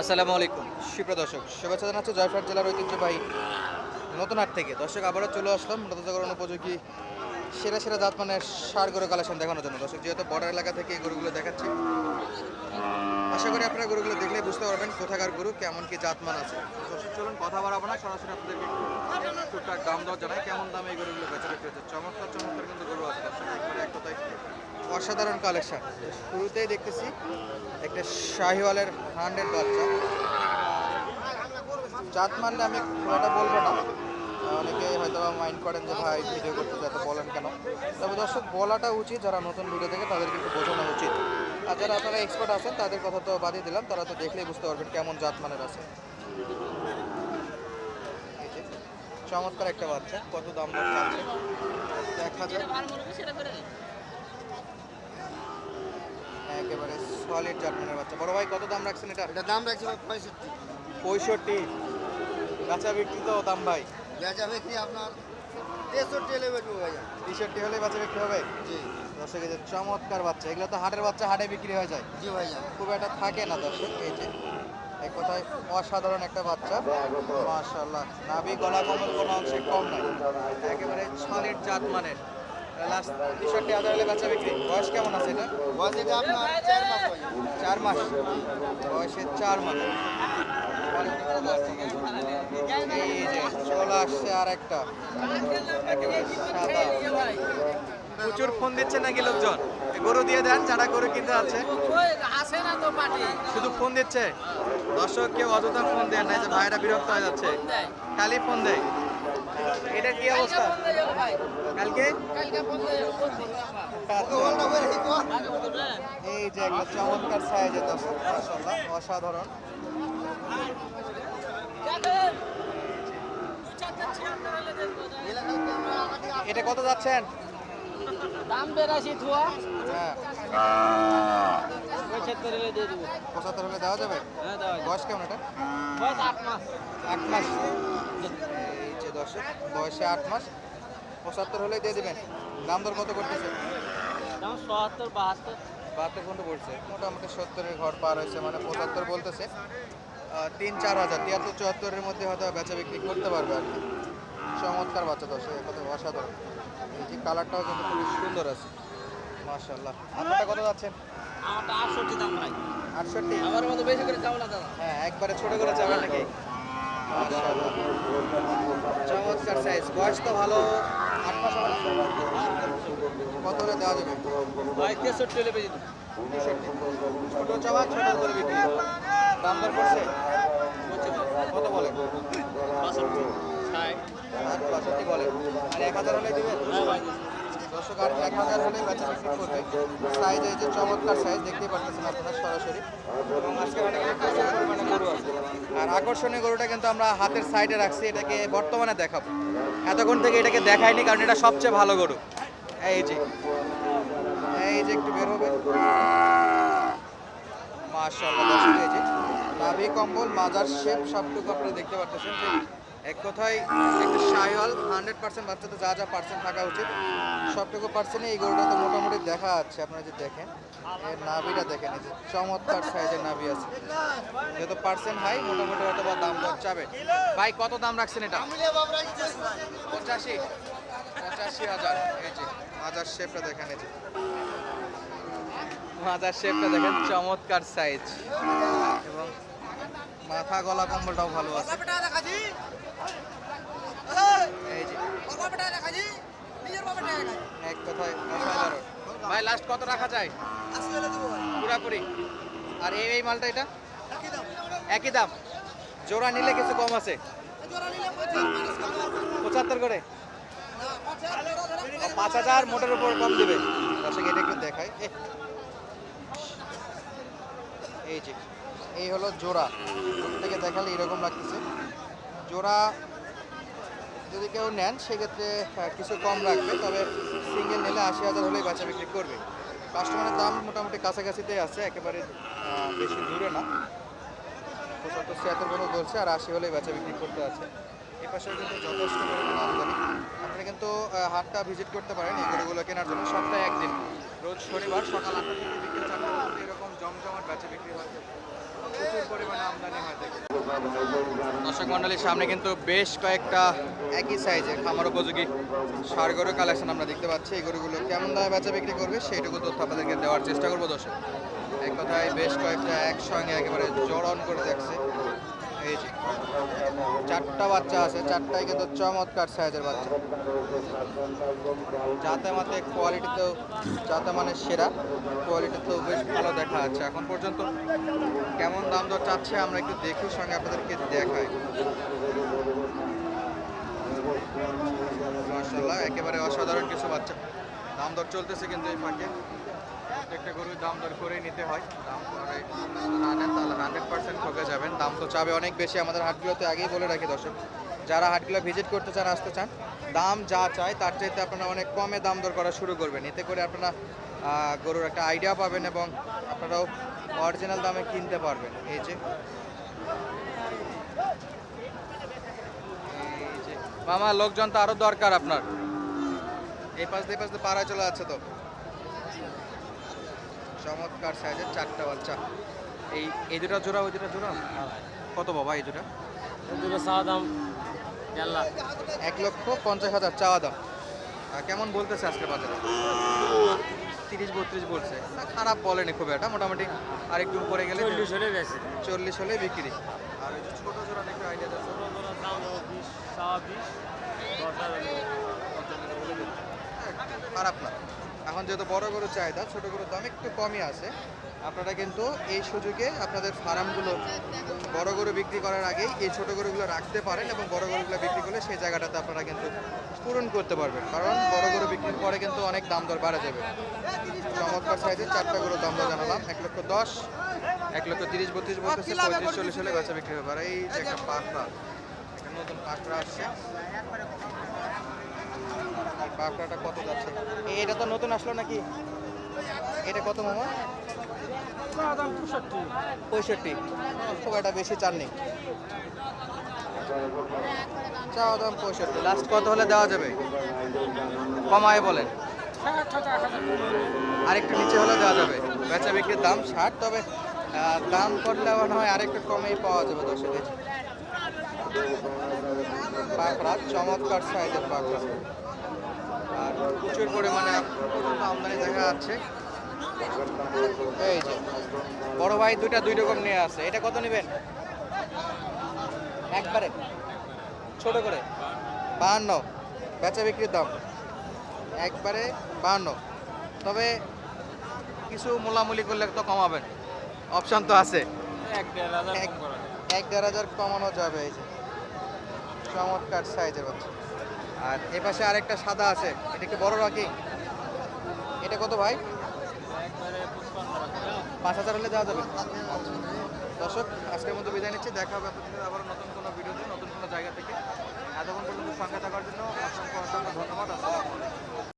আসসালামু আলাইকুম। সুপ্রিয় দর্শক, শুভেচ্ছা জানাচ্ছি জয়ফাট জেলার ঐতিহ্যবাহী নতুন হাট থেকে। দর্শক, আবারও চলে আসলাম মৃতজাগরণ উপযোগী সেরা সেরা জাত মানে সার গরু কালেকশন দেখানোর জন্য। দর্শক, যেহেতু বর্ডার এলাকা থেকে এই গরুগুলো দেখাচ্ছি, আশা করি আপনারা গরুগুলো দেখলে বুঝতে পারবেন কোথাকার গরু, কেমন কি জাতমান আছে। দর্শক, চলুন কথা বাড়াবো না, সরাসরি আপনাদেরকে টুকটাক দাম দর জানাই কেমন দামে এই গরুগুলো বেচা বিক্রি হচ্ছে। চমৎকার চমৎকার কিন্তু গরু আছে। দর্শক এক কথায় অসাধারণ কালেকশন শুরুতেই দেখতেছি একটা শাহিওয়ালের হান্ড্রেড বাচ্চা। জাত মানলে আমি খুব বলব না। অনেকে হয়তো মাইন্ড করেন যে, ভাই ভিডিও করতে যাতে বলেন কেন? তবে দর্শক, বলাটা উচিত। যারা নতুন ভিডিও দেখে তাদের কিন্তু বোঝানো উচিত। আর যারা আপনারা এক্সপার্ট আছেন, তাদের কথা তো বাদই দিলাম। তারা তো দেখলেই বুঝতে পারবেন কেমন জাত মানের আছে। চমৎকার একটা বাচ্চা। কত দাম দেখা যাক একেবারে সলিড জাতমানের বাচ্চা। বড় ভাই কত দাম রাখছেন এটা এটা দাম রাখছি ভাই পঁয়ষট্টি। পঁয়ষট্টি। বেচা বিক্রি তো দাম ভাই। বেচা বিক্রি আপনার তেষট্টি এলে বেচবো ভাই। তেষট্টি হলে বেচা বিক্রি হবে? জি। দর্শক এই যে চমৎকার বাচ্চা এগুলো তো হাটের বাচ্চা হাটে বিক্রি হয়ে যায়। জি ভাইয়া খুব একটা থাকে না দর্শক এই যে এক কথায় অসাধারণ একটা বাচ্চা। মাশাল্লাহ নাভি গলা কমল কোনো অংশে কম নাই একেবারে সলিড জাত মানের লাস্ট তেষট্টি হাজার হলে বেচা বিক্রি। বয়স কেমন আছে এটা? বয়স এটা আপনার চার মাস চার মাস। বয়সে চার মাস। এই যে চলে আসছে আর একটা। একেবারে সাদা। প্রচুর ফোন দিচ্ছে নাকি লোকজন? গরু দিয়ে দেন যারা গরু কিনতে আছে আসে না তো পাটি শুধু ফোন দিচ্ছে? দর্শক কেউ অযথা ফোন দেন না যে ভাইরা বিরক্ত হয়ে যাচ্ছে। খালি ফোন দেয়। এটা কি অবস্থা? কালকে? এই যে একটা চমৎকার দর্শক মাশাআল্লাহ অসাধারণ। এটা কত যাচ্ছেন? দাম বেরাশি থুয়া হ্যাঁ। পঁচাত্তর হলে দিয়ে দেবো। পঁচাত্তর হলে দেওয়া যাবে? হ্যাঁ বয়স কেমন এটা? বয়স আট মাস। আট মাস। দর্শক বয়সে আট মাস পঁচাত্তর হলে দিয়ে দেবেন। দাম দর কত করতেছে? দাম সত্তর বাহাত্তর। বাহাত্তর পর্যন্ত পড়ছে মোটামুটি সত্তরের ঘর পার হয়েছে মানে পঁচাত্তর বলতেছে। তিন চার হাজার তিয়াত্তর চুয়াত্তরের মধ্যে হয়তো বেচা বিক্রি করতে পারবে আর কি। চমৎকার বাচ্চা দর্শক কথা অসাধারণ। এই যে কালারটাও কিন্তু খুবই সুন্দর আছে। মাশাল্লাহ আপনারটা কত যাচ্ছেন আমারটা আটষট্টি দাম ভাই। আটষট্টি? আমার মতো বেশি করে যাব না দাদা। হ্যাঁ একবারে ছোট করে যাবেন নাকি। চমৎকার সাইজ বয়স তো ভালো। আট মাস কত হলে দেওয়া যাবে? ভাই তেষট্টি হলে বেশি ছোট চাওয়া ছোট করে বিক্রি দাম দর করছে কত বলে? বাষট্টি। ষাট ষাট বলে। আর এক হাজার হলে দিবেন? আর এক হাজার হলে বেচা বিক্রি করবে। সাইজ এই যে চমৎকার সাইজ দেখতেই পারতেছেন আপনারা সরাসরি। এবং পরিমাণে গরু আছে। আর আকর্ষণীয় গরুটা কিন্তু আমরা হাতের সাইডে রাখছি, এটাকে বর্তমানে দেখাবো। এতক্ষণ থেকে এটাকে দেখাইনি কারণ এটা সবচেয়ে ভালো গরু। এই যে এই যে একটু বের হবে। মাশাআল্লাহ, এই যে। নাভি কম্বল, মাজার শেপ সবটুকু আপনারা দেখতে পারতেছেন। এক কথায় একটা সাইওয়াল হান্ড্রেড পার্সেন্ট বাচ্চাতে যা যা পার্সেন্ট থাকা উচিত, সবটুকু পার্সেন্টে এই গরুটা তো মোটামুটি দেখা যাচ্ছে, আপনারা যে দেখেন। এর নাভিটা দেখেন, এই যে চমৎকার সাইজের নাভি আছে। যেহেতু পার্সেন্ট হাই মোটামুটি হয়তো বা দাম দর চাবে। ভাই, কত দাম রাখছেন এটা? পঁচাশি। পঁচাশি হাজার। এই যে, মাজার শেপটা দেখেন, এই যে। মাজার শেপটা দেখেন, চমৎকার সাইজ এবং মাথা গলা কম্বলটাও ভালো আছে। এক কথায় অসাধারণ। ভাই লাস্ট কত রাখা যায়? পুরাপুরি। আর এই এই মালটা এটা? একই দাম। জোড়া নিলে কিছু কম আছে? পঁচাত্তর করে। পাঁচ হাজার মোটের উপর কম দেবে। দর্শক এটা একটু এহ। এই যে এই হলো জোড়া। থেকে দেখালে এরকম লাগতেছে। জোড়া যদি কেউ নেন, সেক্ষেত্রে কিছু কম রাখবে। তবে সিঙ্গেল নিলে আশি হাজার হলেই বেচা বিক্রি করবে। কাস্টমারের দাম মোটামুটি কাছাকাছিতেই আছে, একেবারে বেশি দূরে না। পঁচাত্তর, ছিয়াত্তর কোনো বলছে আর আশি হলেই বেচা বিক্রি করতে আছে। এ পাশেও কিন্তু যথেষ্ট পরিমাণে আমদানি। আপনি কিন্তু হাটটা ভিজিট করতে পারেন, এই গরুগুলো কেনার জন্য সপ্তাহে একদিন। রোজ শনিবার সকাল আটটা থেকে বিকেল মধ্যে এরকম জমজমাট বেচা বিক্রি হয়। দর্শক মন্ডলীর সামনে কিন্তু বেশ কয়েকটা একই সাইজের খামার উপযোগী সার গরু কালেকশন আমরা দেখতে পাচ্ছি। এই গরুগুলো কেমন দামে বেচা বিক্রি করবে সেইটুকু তথ্য আপনাদেরকে দেওয়ার চেষ্টা করব দর্শক। এক কথায় বেশ কয়েকটা একসঙ্গে একেবারে জড়ন করে দেখছে এই যে, চারটা বাচ্চা আছে, চারটাই কিন্তু চমৎকার সাইজের বাচ্চা। যাতে মাতে কোয়ালিটিতেও যাতে মানে সেরা কোয়ালিটিতেও বেশ ভালো দেখা যাচ্ছে। এখন পর্যন্ত কেমন দাম দর চাচ্ছে আমরা একটু দেখি সঙ্গে আপনাদেরকে দেখাই। মার্শাল্লাহ একেবারে অসাধারণ কিছু বাচ্চা। দাম দর চলতেছে কিন্তু এই ফাঁকে। প্রত্যেকটা গরুর দাম দর করেই নিতে হয়, দাম দরে না নেন তাহলে হান্ড্রেড পার্সেন্ট ঠকে যাবেন। দাম তো চাবে অনেক বেশি, আমাদের হাটগুলোতে আগেই বলে রাখি দর্শক, যারা হাটগুলো ভিজিট করতে চান, আসতে চান, দাম যা চায় তার চাইতে আপনারা অনেক কমে দাম দর করা শুরু করবেন। এতে করে আপনারা গরুর একটা আইডিয়া পাবেন এবং আপনারাও অরিজিনাল দামে কিনতে পারবেন। এই যে এই যে, মামা, লোকজন তো আরও দরকার আপনার। এই পাশ দিয়ে পাশ দিয়ে পাড়ায় চলে যাচ্ছে তো। চমৎকার সাইজের চারটা বাচ্চা। এই এই দুটা জোড়া ওই দুটা জোড়া? কত বাবা এই দুটা? দুটো চাওয়া দাম লাখ। এক লক্ষ পঞ্চাশ হাজার চাওয়া দাম। কেমন বলতেছে আজকে বাজারে? তিরিশ বত্রিশ বলছে। না খারাপ বলেনি খুব একটা। মোটামুটি আর একটু উপরে গেলে চল্লিশ হলে বেশি। চল্লিশ হলে বিক্রি। আর ওই যে ছোট জোড়া একটু আইডিয়া যাচ্ছে দাম বিশ চাওয়া বিশ খারাপ না। এখন যেহেতু বড় গরু চাহিদা ছোট গরুর দাম একটু কমই আছে। আপনারা কিন্তু এই সুযোগে আপনাদের ফার্মগুলো বড় গরু বিক্রি করার আগেই এই ছোট গরুগুলো রাখতে পারেন এবং বড় গরুগুলো বিক্রি করলে সেই জায়গাটাতে আপনারা কিন্তু পূরণ করতে পারবেন। কারণ বড় গরু বিক্রির পরে কিন্তু অনেক দাম দর বাড়া যাবে। চমৎকার সাইজের চারটা গরুর দাম দর জানালাম। এক লক্ষ দশ এক লক্ষ তিরিশ বত্রিশ বলতেছে পঁয়ত্রিশ চল্লিশ হলে বেচা বিক্রি হবে। আর এই যে একটা পাকড়া একটা নতুন পাকড়া আসছে। এই পাকড়াটা কত যাচ্ছে? এটা তো নতুন আসলো নাকি? এটা কত, মামা? পঁয়ষট্টি। খুব একটা বেশি চাননি চাওয়া দাম পঁয়ষট্টি। লাস্ট কত হলে দেওয়া যাবে? কমায় বলেন। আরেকটু নিচে হলে দেওয়া যাবে। বেচা বিক্রির দাম ষাট, তবে দাম করলে আবার হয় আরেকটু কমেই পাওয়া যাবে এই যে। পাকড়া চমৎকার সাইজের পাকড়া আর প্রচুর পরিমাণে আমদানি দেখা যাচ্ছে। এই যে বড় ভাই দুইটা দুই রকম নিয়ে আসে এটা কত নেবেন? একবারে। ছোট করে। বাহান্ন। বেচা বিক্রির দাম। একবারে বাহান্ন। তবে কিছু মোলামুলি করলে তো কমাবেন। অপশন তো আছে। এক দেড় হাজার এক- এক দেড় হাজার কমানো যাবে এই যে। চমৎকার সাইজের বাচ্চা। আর এ পাশে আরেকটা সাদা আছে। এটা একটু বড় রাখি এটা কত ভাই? পাঁচ হাজার হলে যাওয়া যাবে। দর্শক, আজকের মতো বিদায় নিচ্ছি। দেখা হবে আপনাদের আবার নতুন কোনো ভিডিওতে, নতুন কোনো জায়গা থেকে। এতক্ষণ পর্যন্ত সঙ্গে থাকার জন্য অসংখ্য অসংখ্য ধন্যবাদ। আসসালামু আলাইকুম।